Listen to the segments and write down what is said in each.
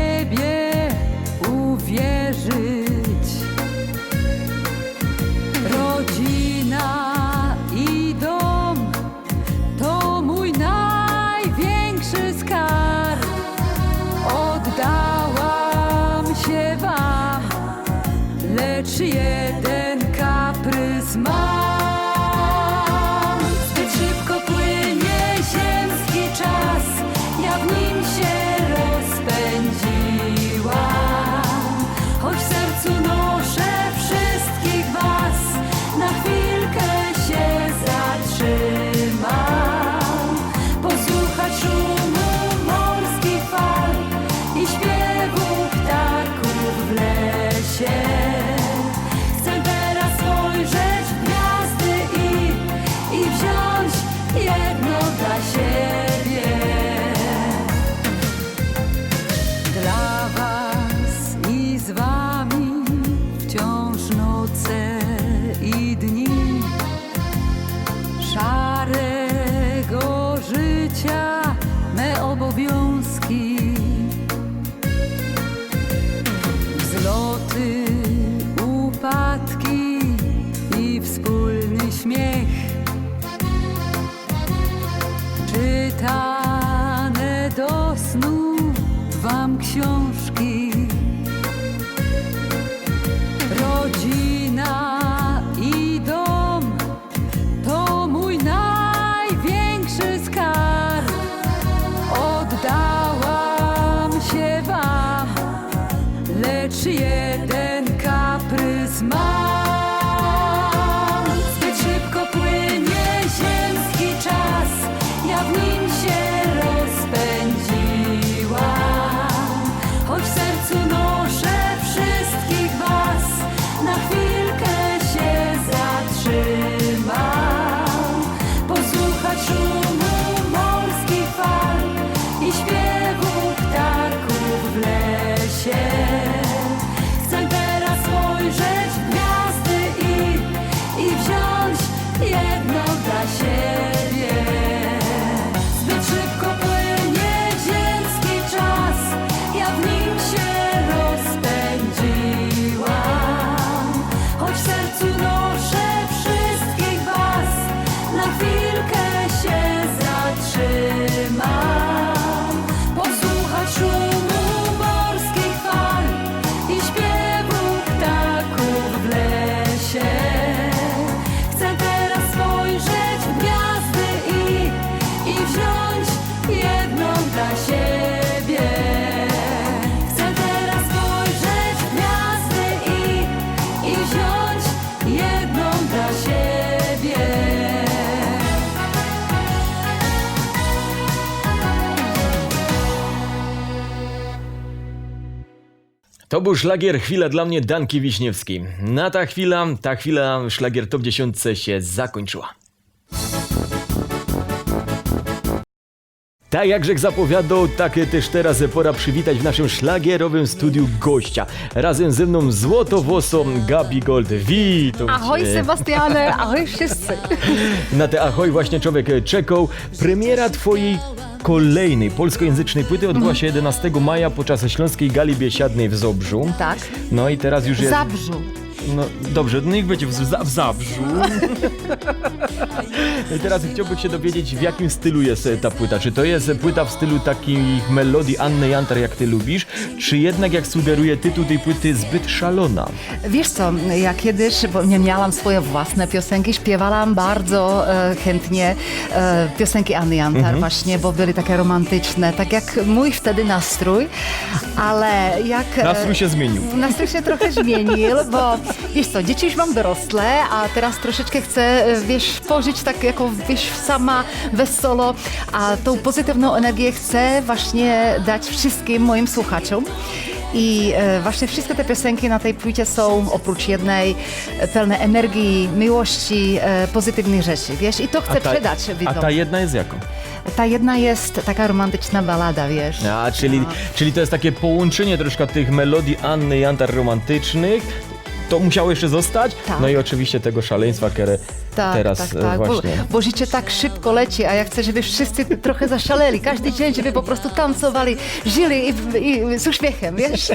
i w To był szlagier Chwila dla mnie Danki Wiśniewski. Na ta chwila, ta chwila szlagier Top 10 się zakończyła. Tak jak Grzech zapowiadał, tak też teraz pora przywitać w naszym szlagierowym studiu gościa. Razem ze mną złotowłosą Gabi Gold. Witam Ahoj cię. Sebastiane, ahoj wszyscy. Na te ahoj właśnie człowiek czekał. Premiera twojej kolejnej polskojęzycznej płyty odbyła się 11 maja podczas Śląskiej Gali Biesiadnej w Zobrzu. Tak. No i teraz już jest... Zabrzu. No dobrze, niech będzie w, za- w Zabrzu. I teraz chciałbym się dowiedzieć, w jakim stylu jest e, ta płyta. Czy to jest płyta w stylu takich melodii Anny Jantar, jak ty lubisz, czy jednak, jak sugeruje tytuł tej płyty, zbyt szalona? Wiesz co, ja kiedyś, bo nie miałam swoje własne piosenki, śpiewałam bardzo e, chętnie e, piosenki Anny Jantar właśnie, bo były takie romantyczne, tak jak mój wtedy nastrój, ale jak... e, Nastrój się zmienił. Nastrój się trochę zmienił, bo wiesz co, dzieci już mam dorosłe, a teraz troszeczkę chcę, e, wiesz, pożyć tak jako, wiesz, sama wesolo, a tą pozytywną energię chcę właśnie dać wszystkim moim słuchaczom. I e, właśnie wszystkie te piosenki na tej płycie są oprócz jednej e, pełne energii, miłości, pozytywnych rzeczy, wiesz? I to chcę przedać a widzom. ta jedna jest jaką? Ta jedna jest taka romantyczna balada, wiesz? A, czyli, No. czyli to jest takie połączenie troszkę tych melodii Anny Jantar romantycznych. To musiało jeszcze zostać. Tak. No i oczywiście tego szaleństwa, które Tak, teraz tak, e, tak. Bo, właśnie. bo życie tak szybko leci, a ja chcę, żeby wszyscy trochę zaszaleli. Każdy dzień, żeby po prostu tancowali, żyli i, i z uśmiechem, wiesz?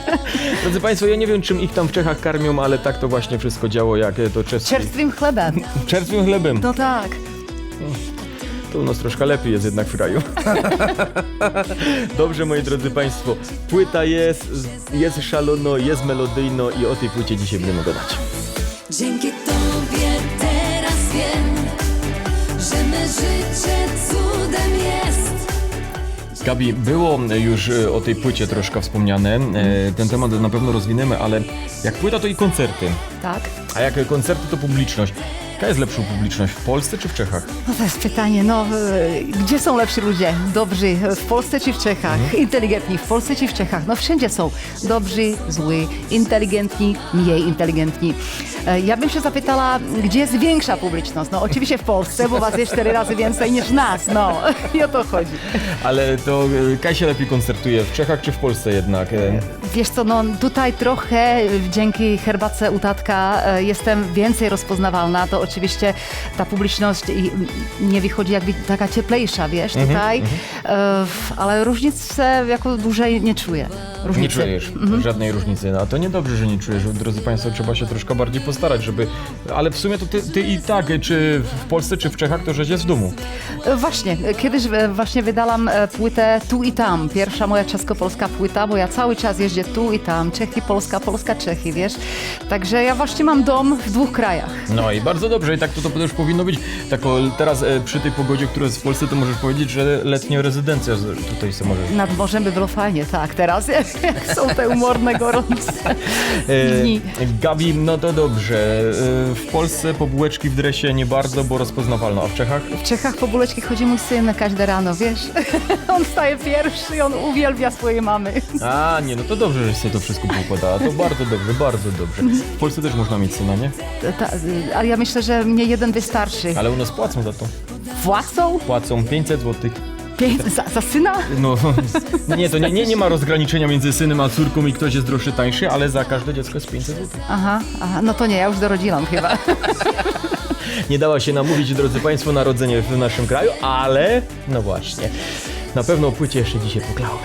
Drodzy Państwo, ja nie wiem czym ich tam w Czechach karmią, ale tak to właśnie wszystko działo, jak to czeskie. Czerstwym chlebem. Czerwym chlebem. No tak. To u nas troszkę lepiej jest jednak w kraju. Dobrze, moi drodzy Państwo, płyta jest, jest szalono, jest melodyjno i o tej płycie dzisiaj będziemy gadać. Dzięki Tobie teraz wiem, że me życie cudem jest. Gabi, było już e, o tej płycie troszkę wspomniane. E, Ten temat na pewno rozwiniemy, ale jak płyta to i koncerty. Tak. A jak koncerty to publiczność. Jaka jest lepszą publiczność, w Polsce czy w Czechach? No to jest pytanie, no e, gdzie są lepsi ludzie? Dobrzy w Polsce czy w Czechach? Inteligentni w Polsce czy w Czechach? No wszędzie są dobrzy, zły, inteligentni, mniej inteligentni. E, Ja bym się zapytała, gdzie jest większa publiczność? No oczywiście w Polsce, bo was jest cztery razy więcej niż nas, no i o to chodzi. Ale to e, kaj się lepiej koncertuje, w Czechach czy w Polsce jednak? E, Wiesz co, no tutaj trochę dzięki herbatce u tatka jestem więcej rozpoznawalna, to oczywiście ta publiczność nie wychodzi jakby taka cieplejsza, wiesz, Mhm, tutaj, E, w- ale różnicy jako dłużej nie czuję. Nie Różnicy. czujesz żadnej różnicy. No, a to niedobrze, że nie czujesz. Drodzy Państwo, trzeba się troszkę bardziej postarać, żeby... Ale w sumie to ty, ty i tak, czy w Polsce, czy w Czechach, to żeś jest w domu. E, Właśnie, e, kiedyś właśnie wydałam płytę Tu i Tam, pierwsza moja czesko-polska płyta, bo ja cały czas jeżdżę tu i tam, Czechy, Polska, Polska, Czechy, wiesz. Także ja właśnie mam dom w dwóch krajach. No i bardzo dobrze, i tak to, to też powinno być. Tak o, teraz e, przy tej pogodzie, która jest w Polsce, to możesz powiedzieć, że letnia rezydencja z- tutaj sobie możesz... Nad morzem by było fajnie, tak, teraz jak są te umorne, gorące dni. E, Gabi, no to dobrze. E, w Polsce po bułeczki w dresie nie bardzo, bo rozpoznawalno, a w Czechach? W Czechach po bułeczki chodzi mój syn każde rano, wiesz? On staje pierwszy i on uwielbia swojej mamy. A, nie, no to dobrze, że się to wszystko poukładała. To bardzo dobrze, bardzo dobrze. W Polsce też można mieć syna, nie? Ta, ale ja myślę, że mnie jeden wystarczy. Ale u nas płacą za to. Płacą? Płacą 500 złotych. Pięć, za, za syna? No, nie, to nie, nie, nie ma rozgraniczenia między synem a córką i ktoś jest droższy, tańszy, ale za każde dziecko jest 500 złotych. Aha, aha, no to nie, ja już dorodziłam chyba. Nie dała się namówić, drodzy Państwo, narodzenie w naszym kraju, ale no właśnie. Na pewno o płycie jeszcze dzisiaj poklałem.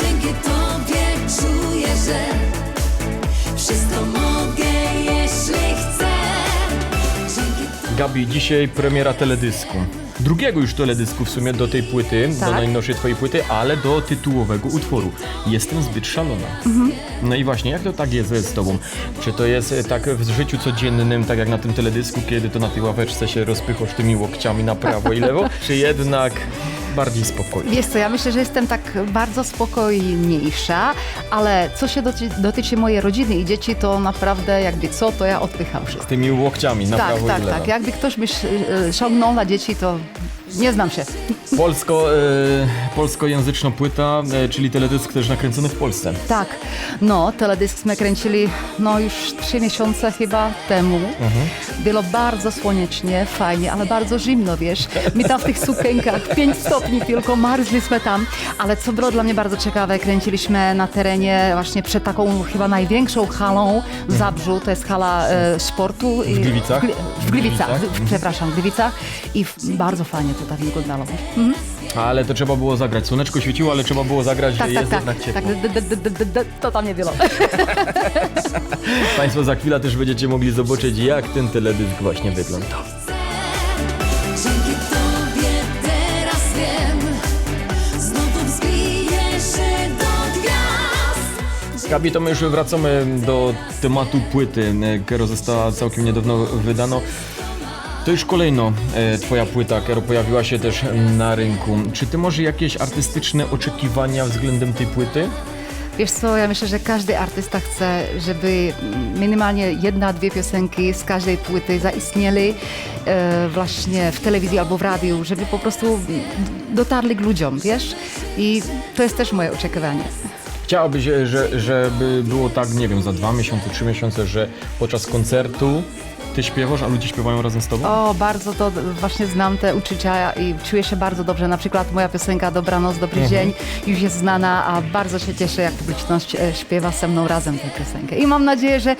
Dzięki Tobie czuję, że Gabi, dzisiaj premiera teledysku. Drugiego już teledysku w sumie do tej płyty, do Tak. najnowszej twojej płyty, ale do tytułowego utworu. Jestem zbyt szalona. No i właśnie, jak to tak jest z tobą? Czy to jest e, tak w życiu codziennym, tak jak na tym teledysku, kiedy to na tej ławeczce się rozpychasz tymi łokciami na prawo i lewo, czy jednak bardziej spokojnie? Wiesz co, ja myślę, że jestem tak bardzo spokojniejsza, ale co się doty dotyczy mojej rodziny i dzieci, to naprawdę jakby co, to ja odpycham wszystko. Tymi łokciami na Tak, prawo tak, i lewo. tak. Jakby ktoś mi sz- e, na dzieci, to nie znam się. Polsko, e, polskojęzyczna płyta, e, czyli teledysk też nakręcony w Polsce. Tak, no, teledysk jsme kręcili no już trzy miesiące chyba temu. Było bardzo słonecznie, fajnie, ale bardzo zimno, wiesz. My tam w tych sukienkach, 5 stopni tylko, marzliśmy tam. Ale co było dla mnie bardzo ciekawe, kręciliśmy na terenie właśnie przed taką chyba największą halą w Zabrzu, to jest hala e, sportu. i- Gliwicach? W, Gli- w Gliwicach, Gliwicach? w, przepraszam, w Gliwicach. I w, bardzo fajnie to tak wyglądało. Mhm. Ale to trzeba było zagrać. Słoneczko świeciło, ale trzeba było zagrać, Tak, że tak, jest tak. jednak ciepło. tak d- d- d- d- d- d- to tam nie było. Państwo za chwilę też będziecie mogli zobaczyć, jak ten teledysk właśnie wygląda. Dzięki Tobie teraz wiem, znowu wzbiję się do gwiazd. Gabi, to my już wracamy do tematu płyty, która została całkiem niedawno wydano. To już kolejno e, twoja płyta, która pojawiła się też na rynku. Czy ty może jakieś artystyczne oczekiwania względem tej płyty? Wiesz co, ja myślę, że każdy artysta chce, żeby minimalnie jedna, dwie piosenki z każdej płyty zaistnieli e, właśnie w telewizji albo w radiu, żeby po prostu dotarli k ludziom, wiesz? I to jest też moje oczekiwanie. Chciałabyś, e, że, żeby było tak, nie wiem, za dwa miesiące, trzy miesiące, że podczas koncertu ty śpiewasz, a ludzie śpiewają razem z tobą? O, bardzo to właśnie znam te uczucia i czuję się bardzo dobrze. Na przykład moja piosenka Dobranoc, Dobry Dzień już jest znana, a bardzo się cieszę, jak publiczność e, śpiewa ze mną razem tę piosenkę. I mam nadzieję, że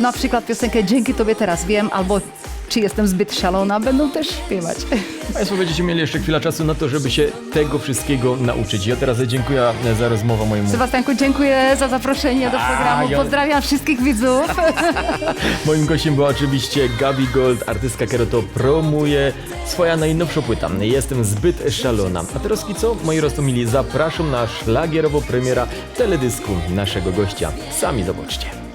na przykład piosenkę Dzięki Tobie teraz wiem, albo Czy jestem zbyt szalona, będą też śpiewać. Państwo będziecie mieli jeszcze chwilę czasu na to, żeby się tego wszystkiego nauczyć. Ja teraz dziękuję za rozmowę mojemu Sebastianku, dziękuję za zaproszenie do programu. ja- Pozdrawiam wszystkich widzów. Moim gościem była oczywiście Gabi Gold, artystka, która to promuje swoja najnowsza płyta. Jestem zbyt szalona. A teraz co? Moi roztomili, zapraszam na szlagierowo premiera teledysku naszego gościa. Sami zobaczcie.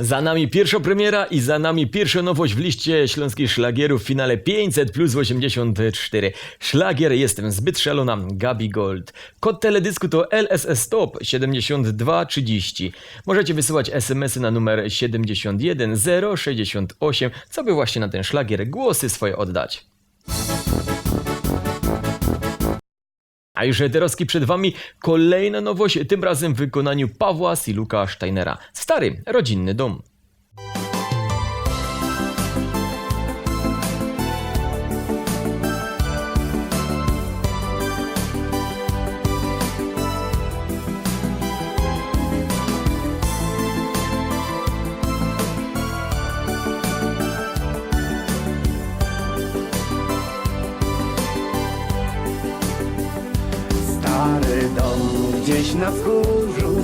Za nami pierwsza premiera i za nami pierwsza nowość w liście śląskich szlagierów w finale 500 plus 84. Szlagier Jestem zbyt szalona Gabi Gold. Kod teledysku to LSS Stop 7230. Możecie wysyłać SMS-y na numer 71068, co by właśnie na ten szlagier głosy swoje oddać. A już heteroski przed wami kolejna nowość, tym razem w wykonaniu Pawła Siluka Steinera. Stary, rodzinny dom.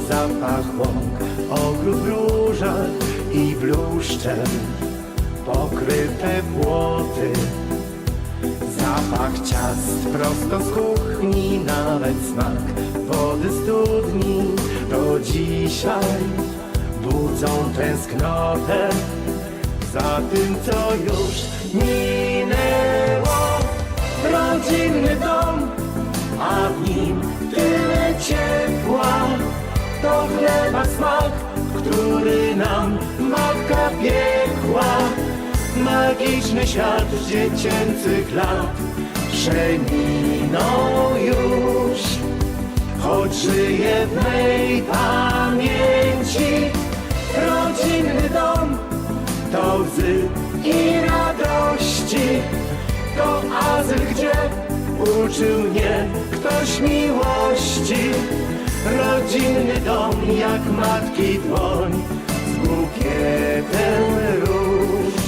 Zapach łąk, ogród w różach i bluszczem pokryte płoty. Zapach ciast prosto z kuchni, nawet smak wody studni do dzisiaj budzą tęsknotę za tym, co już minęło. Rodzinny dom, a w nim tyle ciepła. To chleba smak, który nam matka piekła. Magiczny świat dziecięcych lat przeminął już, choć żyje w mej pamięci. Rodzinny dom to łzy i radości, to azyl, gdzie uczył mnie ktoś miłości. Rodzinny dom jak matki dłoń z bukietem róż.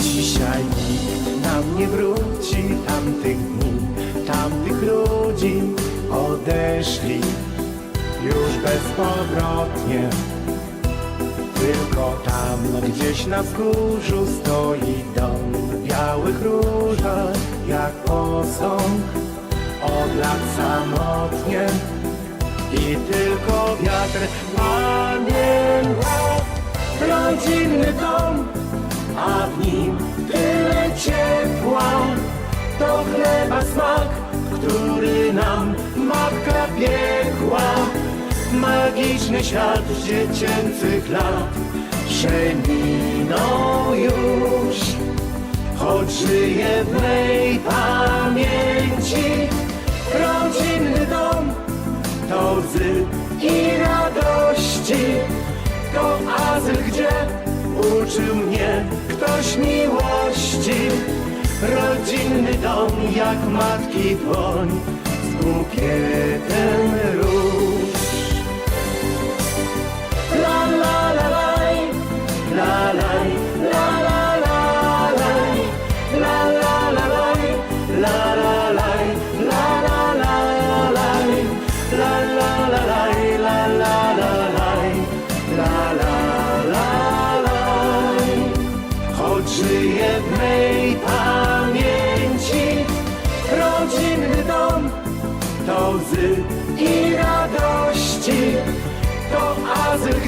Dzisiaj nikt nam nie wróci tamtych dni, tamtych ludzi odeszli już bezpowrotnie. Tylko tam gdzieś na wzgórzu stoi dom białych różach jak posąg od lat samotnie i tylko wiatr pamięta rodzinny dom, a w nim tyle ciepła. To chleba smak, który nam matka piekła. Magiczny świat dziecięcych lat przeminął już, choć żyje w mej pamięci. Rodzinny dom to łzy i radości, to azyl, gdzie uczył mnie ktoś miłości. Rodzinny dom jak matki dłoń z bukietem róż.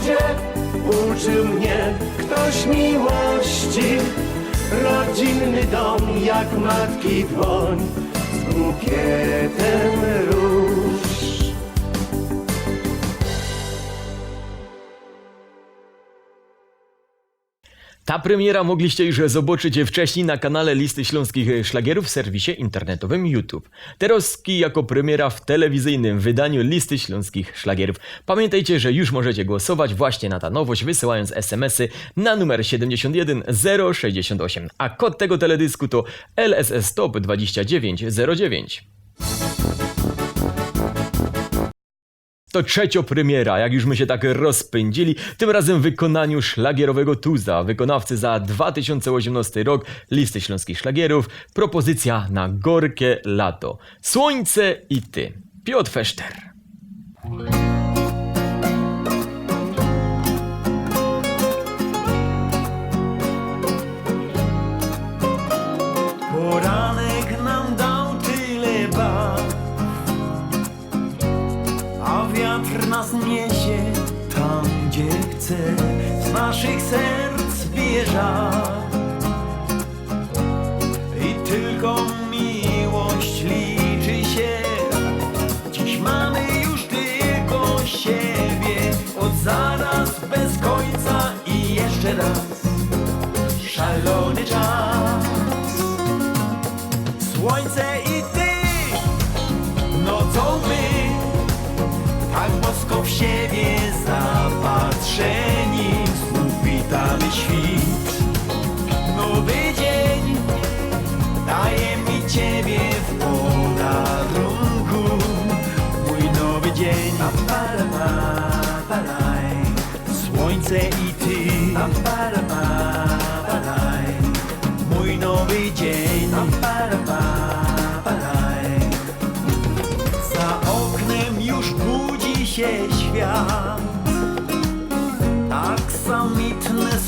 Azyl, gdzie uczył mnie ktoś miłości. Rodzinny dom jak matki dłoń z Ta premiera mogliście już zobaczyć wcześniej na kanale Listy Śląskich Szlagierów w serwisie internetowym YouTube. Teraz jako premiera w telewizyjnym wydaniu Listy Śląskich Szlagierów. Pamiętajcie, że już możecie głosować właśnie na ta nowość, wysyłając SMS-y na numer 71068, a kod tego teledysku to LSS Top 2909. To trzecio premiera, jak już my się tak rozpędzili, tym razem w wykonaniu szlagierowego tuza, wykonawcy za 2018 rok listy śląskich szlagierów, propozycja na gorkie lato. Słońce i ty. Piotr Feszter.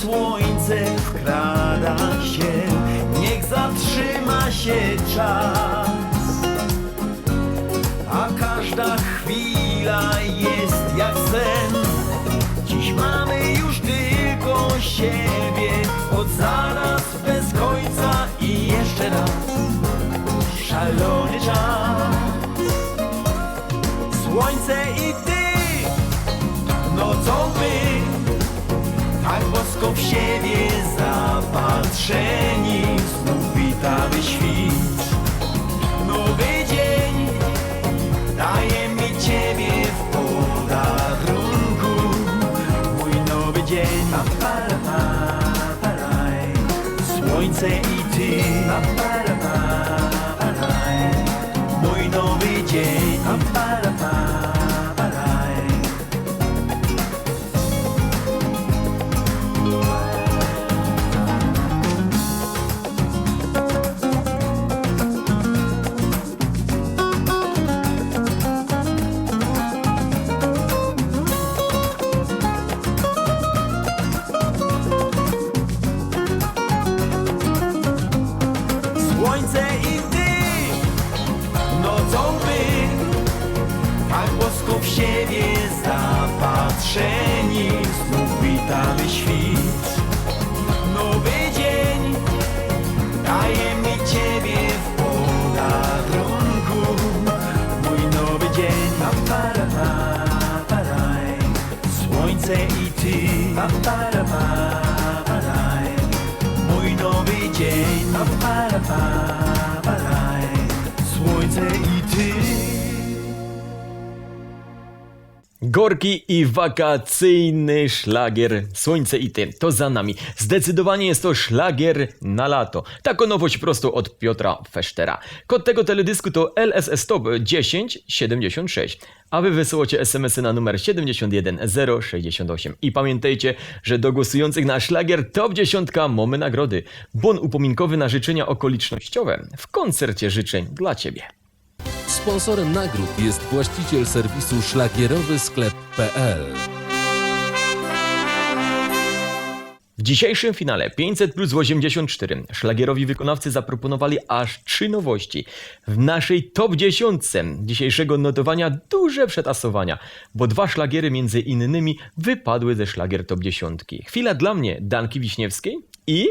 Słońce wkrada się, niech zatrzyma się czas. A każda chwila jest jak sen. Dziś mamy już tylko siebie, od zaraz bez końca i jeszcze raz szalony czas. Słońce i ty, nocą my, tak bosko w siebie zapatrzeni, znów witamy świt. Nowy dzień daje mi ciebie w podarunku, mój nowy dzień. Słońce i ty, mój nowy dzień. Zapatrzeni, znów witamy świt. Nowy dzień daje mi ciebie w podarunku, mój nowy dzień. Pa, para, pa. Słońce i ty, pa. Mój nowy dzień, pa, para, pa. Słońce i Gorki i wakacyjny szlagier Słońce i ty, to za nami. Zdecydowanie jest to szlagier na lato. Taką nowość prosto od Piotra Feштera. Kod tego teledysku to LSS Top 1076. A wy wysyłacie SMS-y na numer 71068. I pamiętajcie, że do głosujących na szlagier Top 10 mamy nagrody. Bon upominkowy na życzenia okolicznościowe w koncercie życzeń dla ciebie. Sponsorem nagród jest właściciel serwisu szlagierowy sklep.pl. W dzisiejszym finale 500 plus 84 szlagierowi wykonawcy zaproponowali aż trzy nowości. W naszej top 10 dzisiejszego notowania duże przetasowania, bo dwa szlagiery między innymi wypadły ze szlagier top 10. Chwila dla mnie Danki Wiśniewskiej i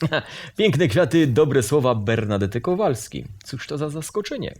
piękne kwiaty, dobre słowa Bernadety Kowalski. Cóż to za zaskoczenie.